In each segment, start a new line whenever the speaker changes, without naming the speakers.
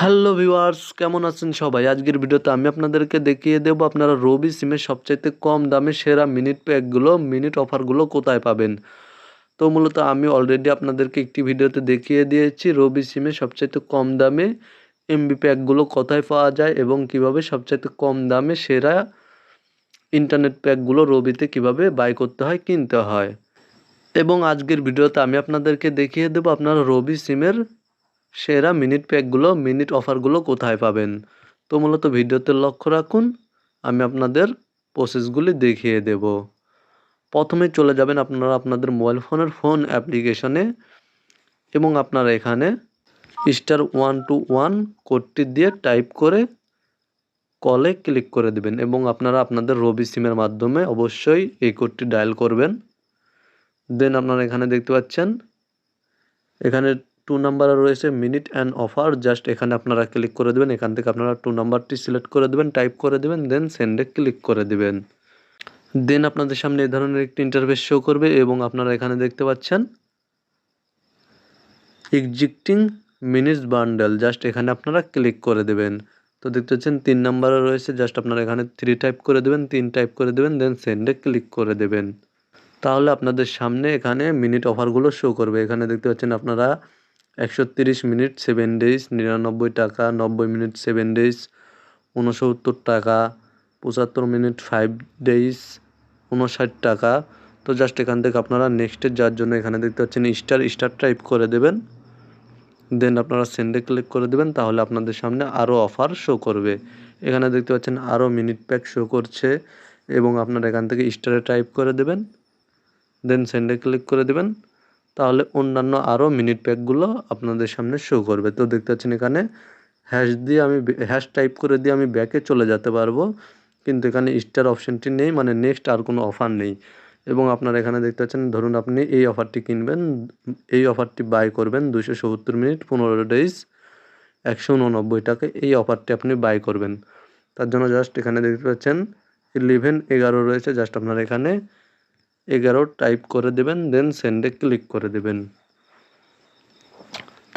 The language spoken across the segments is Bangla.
হ্যালো ভিউয়ার্স, কেমন আছেন সবাই? আজকের ভিডিওতে আমি আপনাদেরকে দেখিয়ে দেবো আপনারা রবি সিমের সবচাইতে কম দামে সেরা মিনিট প্যাকগুলো, মিনিট অফারগুলো কোথায় পাবেন। তো মূলত আমি অলরেডি আপনাদেরকে একটি ভিডিওতে দেখিয়ে দিয়েছি রবি সিমে সবচাইতে কম দামে এমবি প্যাকগুলো কোথায় পাওয়া যায় এবং কীভাবে সবচাইতে কম দামে সেরা ইন্টারনেট প্যাকগুলো রবিতে কীভাবে বাই করতে হয়, কিনতে হয়। এবং আজকের ভিডিওতে আমি আপনাদেরকে দেখিয়ে দেবো আপনারা রবি সিমের সেরা মিনিট প্যাকগুলো, মিনিট অফারগুলো কোথায় পাবেন? তো মূলত ভিডিওতে লক্ষ্য রাখুন, আমি আপনাদের প্রসেসগুলি দেখিয়ে দেব। প্রথমে চলে যাবেন আপনারা আপনাদের মোবাইল ফোনের ফোন অ্যাপ্লিকেশনে এবং আপনারা এখানে স্টার ওয়ান টু ওয়ান কোডটি দিয়ে টাইপ করে কলে ক্লিক করে দেবেন এবং আপনারা আপনাদের রবি সিমের মাধ্যমে অবশ্যই এই কোডটি ডায়াল করবেন। দেন আপনারা এখানে দেখতে পাচ্ছেন, এখানে টু নাম্বারে রয়েছে মিনিট অ্যান্ড অফার জাস্ট এখানে আপনারা ক্লিক করে দেবেন, এখান থেকে আপনারা টু নাম্বারটি সিলেক্ট করে দেবেন টাইপ করে দেবেন দেন সেন্ডে ক্লিক করে দেবেন। দেন আপনাদের সামনে এই ধরনের একটি ইন্টারফেস শো করবে এবং আপনারা এখানে দেখতে পাচ্ছেন এক্সিস্টিং মিনিটস বান্ডেল জাস্ট এখানে আপনারা ক্লিক করে দেবেন। তো দেখতে পাচ্ছেন তিন নাম্বারে রয়েছে জাস্ট আপনারা এখানে থ্রি টাইপ করে দেবেন, তিন টাইপ করে দেবেন দেন সেন্ডে ক্লিক করে দেবেন। তাহলে আপনাদের সামনে এখানে মিনিট অফারগুলো শো করবে। এখানে দেখতে পাচ্ছেন আপনারা একশো তিরিশ মিনিট সেভেন ডেজ নিরানব্বই টাকা, নব্বই মিনিট সেভেন ডেজ উনসত্তর টাকা, পঁচাত্তর মিনিট ফাইভ ডেজ উনষাট টাকা। তো জাস্ট এখান থেকে আপনারা নেক্সটে যার জন্য এখানে দেখতে পাচ্ছেন স্টার স্টার টাইপ করে দেবেন। দেন আপনারা সেন্ডে ক্লিক করে দেবেন, তাহলে আপনাদের সামনে আরও অফার শো করবে। এখানে দেখতে পাচ্ছেন আরও মিনিট প্যাক শো করছে এবং আপনারা এখান থেকে স্টারে টাইপ করে দেবেন। দেন সেন্ডে ক্লিক করে দেবেন। তাহলে অন্যান্য আরও মিনিট প্যাকগুলো আপনাদের সামনে শো করবে। তো দেখতে পাচ্ছেন এখানে হ্যাশ দিয়ে আমি হ্যাশ টাইপ করে দিয়ে আমি ব্যাকে চলে যেতে পারব। কিন্তু এখানে স্টার অপশানটি নেই মানে নেক্সট আর কোনো অফার নেই। এবং আপনারা এখানে দেখতে পাচ্ছেন, ধরুন আপনি এই অফারটি কিনবেন, এই অফারটি বাই করবেন দুশো মিনিট, পনেরো ডেজ একশো উননব্বই টাকা, এই অফারটি আপনি বাই করবেন। তার জন্য জাস্ট এখানে দেখতে পাচ্ছেন ইলেভেন এগারো রয়েছে জাস্ট আপনারা এখানে এগারো টাইপ করে দেবেন দেন সেন্ডে ক্লিক করে দেবেন।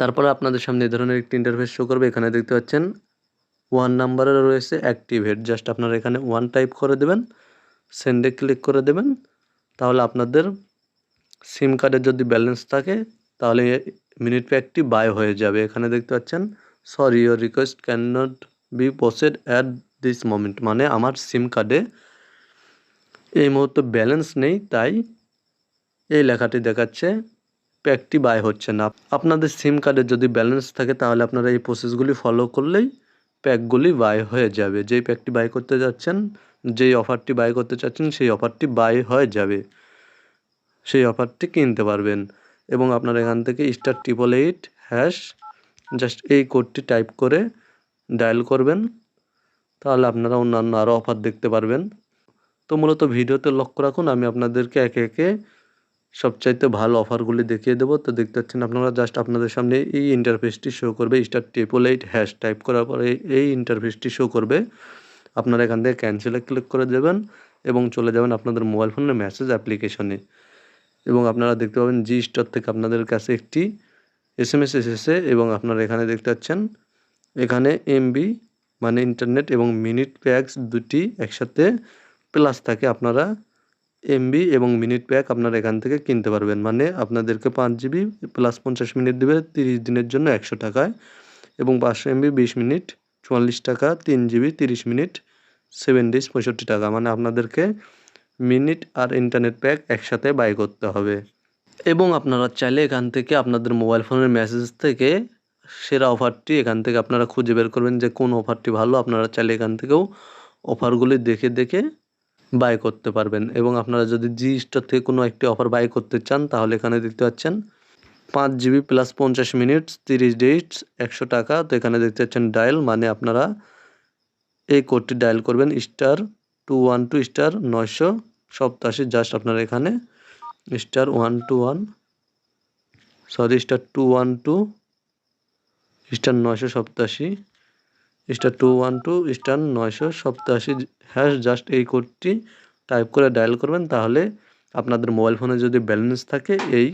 তারপরে আপনাদের সামনে এই ধরনের একটি ইন্টারফেস শো করবে, এখানে দেখতে পাচ্ছেন ওয়ান নাম্বারে রয়েছে অ্যাক্টিভেট জাস্ট আপনারা এখানে ওয়ান টাইপ করে দেবেন সেন্ডে ক্লিক করে দেবেন, তাহলে আপনাদের সিম কার্ডের যদি ব্যালেন্স থাকে, তাহলে মিনিট প্যাকটি বাই হয়ে যাবে। এখানে দেখতে পাচ্ছেন sorry your request can not be processed at this moment মানে আমার সিম কার্ডে এই মুহূর্তে ব্যালেন্স নেই, তাই এই লেখাটি দেখাচ্ছে প্যাকটি বাই হচ্ছে না। আপনাদের সিম কার্ডে যদি ব্যালেন্স থাকে, তাহলে আপনারা এই প্রসেসগুলি ফলো করলেই প্যাকগুলি বাই হয়ে যাবে। যেই প্যাকটি বাই করতে যাচ্ছেন, যেই অফারটি বাই করতে চাচ্ছেন, সেই অফারটি বাই হয়ে যাবে। সেই অফারটি কিনতে পারবেন। এবং আপনারা এখান থেকে star triple eight hash just এই কোডটি টাইপ করে ডায়াল করবেন। তাহলে আপনারা অন্যান্য আরও অফার দেখতে পারবেন। তো মূলত ভিডিওতে লক্ষ্য রাখুন, আমি আপনাদেরকে একে একে সবচাইতে ভালো অফারগুলি দেখিয়ে দেবো। তো দেখতে পাচ্ছেন আপনারা জাস্ট আপনাদের সামনে এই ইন্টারফেসটি শো করবে star triple eight hash type করার পরে এই ইন্টারফেসটি শো করবে। আপনারা এখান থেকে ক্যান্সেলে ক্লিক করে দেবেন এবং চলে যাবেন আপনাদের মোবাইল ফোনের মেসেজ অ্যাপ্লিকেশনে এবং আপনারা দেখতে পাবেন জি স্টোর থেকে আপনাদের কাছে একটি এস এম এস এসেছে এবং আপনারা এখানে দেখতে পাচ্ছেন, এখানে এমবি মানে ইন্টারনেট এবং মিনিট প্যাকস দুটি একসাথে প্লাস থাকে আপনারা এমবি এবং মিনিট প্যাক আপনারা এখান থেকে কিনতে পারবেন। মানে আপনাদেরকে পাঁচ জিবি প্লাস পঞ্চাশ মিনিট দেবে তিরিশ দিনের জন্য একশো টাকায় এবং পাঁচশো এমবি বিশ মিনিট চুয়াল্লিশ টাকা, তিন জিবি তিরিশ মিনিট সেভেন ডেজ পঁয়ষট্টি টাকা। মানে আপনাদেরকে মিনিট আর ইন্টারনেট প্যাক একসাথে বাই করতে হবে। এবং আপনারা চাইলে এখান থেকে আপনাদের মোবাইল ফোনের মেসেজ থেকে সেরা অফারটি এখান থেকে আপনারা খুঁজে বের করবেন যে কোন অফারটি ভালো। আপনারা চাইলে এখান থেকেও অফারগুলি দেখে দেখে বাই করতে পারবেন। এবং আপনারা যদি জি স্টোর থেকে কোনো একটি অফার বাই করতে চান, তাহলে এখানে দেখতে পাচ্ছেন পাঁচ জিবি প্লাস পঞ্চাশ মিনিট তিরিশ ডেটস একশো টাকা। তো এখানে দেখতে পাচ্ছেন ডায়াল মানে আপনারা এই কোডটি ডায়াল করবেন star two one two star নয়শো। সপ্তাশি জাস্ট আপনারা এখানে star one two one sorry star two one two star নয়শো সপ্তাশি star two one two star নয়শো সপ্তাশি হ্যাশ জাস্ট এই কোডটি টাইপ করে ডায়াল করবেন, তাহলে আপনাদের মোবাইল ফোনে যদি ব্যালেন্স থাকে, এই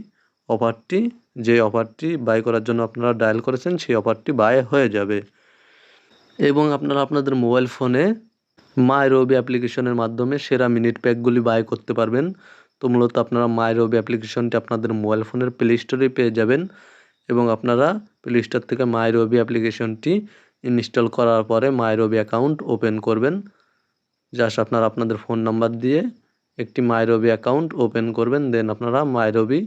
অফারটি যে অফারটি বাই করার জন্য আপনারা ডায়াল করেছেন, সেই অফারটি বাই হয়ে যাবে। এবং আপনারা আপনাদের মোবাইল ফোনে মাই রবি অ্যাপ্লিকেশনের মাধ্যমে সেরা মিনিট প্যাকগুলি বাই করতে পারবেন। তো মূলত আপনারা মাই রবি অ্যাপ্লিকেশনটি আপনাদের মোবাইল ফোনের প্লে স্টোরে পেয়ে যাবেন। এবং আপনারা প্লে স্টোর থেকে মাই রবি অ্যাপ্লিকেশনটি ইনস্টল করার পরে মাইরবি অ্যাকাউন্ট ওপেন করবেন। জাস্ট আপনারা আপনাদের ফোন নাম্বার দিয়ে একটি মাইরবি অ্যাকাউন্ট ওপেন করবেন, দেন আপনারা মাইরবি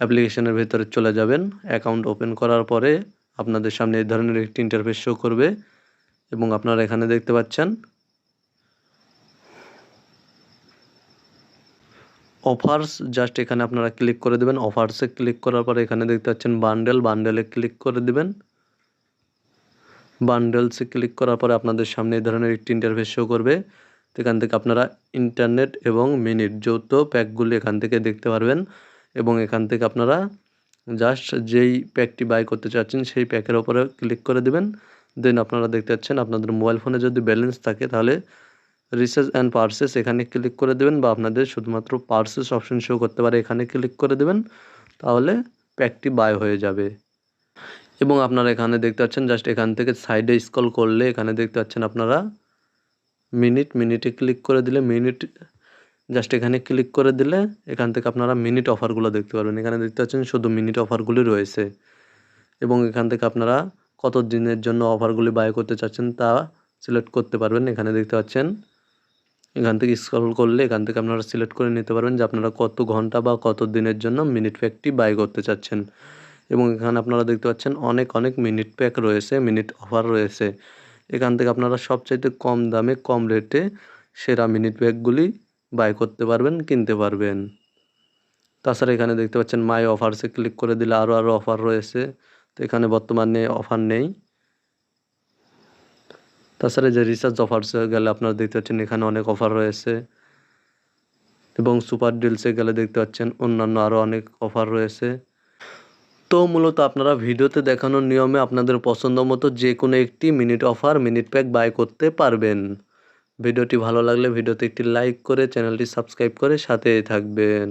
অ্যাপ্লিকেশনের ভেতরে চলে যাবেন। অ্যাকাউন্ট ওপেন করার পরে আপনাদের সামনে এই ধরনের একটি ইন্টারফেস শো করবে এবং আপনারা এখানে দেখতে পাচ্ছেন অফার্স জাস্ট এখানে আপনারা ক্লিক করে দেবেন। অফার্সে ক্লিক করার পরে এখানে দেখতে পাচ্ছেন বান্ডেল বান্ডেলে ক্লিক করে দেবেন। বান্ডেলসে ক্লিক করার পরে আপনাদের সামনে এই ধরনের একটি ইন্টারফেস শো করবে। এখান থেকে আপনারা ইন্টারনেট এবং মিনিট যৌথ প্যাকগুলি এখান থেকে দেখতে পারবেন এবং এখান থেকে আপনারা জাস্ট যেই প্যাকটি বাই করতে চাচ্ছেন সেই প্যাকের ওপরে ক্লিক করে দেবেন। দেন আপনারা দেখতে পাচ্ছেন আপনাদের মোবাইল ফোনে যদি ব্যালেন্স থাকে তাহলে রিচার্জ অ্যান্ড পার্সেস এখানে ক্লিক করে দেবেন বা আপনাদের শুধুমাত্র পার্সেস অপশন শো করতে পারে এখানে ক্লিক করে দেবেন। তাহলে প্যাকটি বাই হয়ে যাবে। এবং আপনারা এখানে দেখতে পাচ্ছেন জাস্ট এখান থেকে সাইডে স্কল করলে এখানে দেখতে পাচ্ছেন আপনারা মিনিট মিনিটে ক্লিক করে দিলে মিনিট জাস্ট এখানে ক্লিক করে দিলে এখান থেকে আপনারা মিনিট অফারগুলো দেখতে পারবেন। এখানে দেখতে পাচ্ছেন শুধু মিনিট অফারগুলি রয়েছে এবং এখান থেকে আপনারা কত দিনের জন্য অফারগুলি বাই করতে চাচ্ছেন তা সিলেক্ট করতে পারবেন। এখানে দেখতে পাচ্ছেন, এখান থেকে স্ক্রল করলে এখান থেকে আপনারা সিলেক্ট করে নিতে পারবেন যে আপনারা কত ঘণ্টা বা কত দিনের জন্য মিনিট প্যাকটি বাই করতে চাচ্ছেন। এবং এখানে আপনারা দেখতে পাচ্ছেন অনেক অনেক মিনিট প্যাক রয়েছে, মিনিট অফার রয়েছে। এখান থেকে আপনারা সবচাইতে কম দামে, কম রেটে সেরা মিনিট প্যাকগুলি বাই করতে পারবেন, কিনতে পারবেন। তাছাড়া এখানে দেখতে পাচ্ছেন মাই অফারসে ক্লিক করে দিলে আরও আরও অফার রয়েছে। তো এখানে বর্তমানে অফার নেই। তাছাড়া যে রিচার্জ অফারসে গেলে আপনারা দেখতে পাচ্ছেন এখানে অনেক অফার রয়েছে। এবং সুপার ডিলসে গেলে দেখতে পাচ্ছেন অন্যান্য আরও অনেক অফার রয়েছে। তো মূলত আপনারা ভিডিওতে দেখানোর নিয়মে আপনাদের পছন্দ মতো যে কোনো একটি minute offer, minute pack buy করতে পারবেন। ভিডিওটি ভালো লাগলে ভিডিওতে একটি লাইক করে চ্যানেলটি সাবস্ক্রাইব করে সাথে থাকবেন।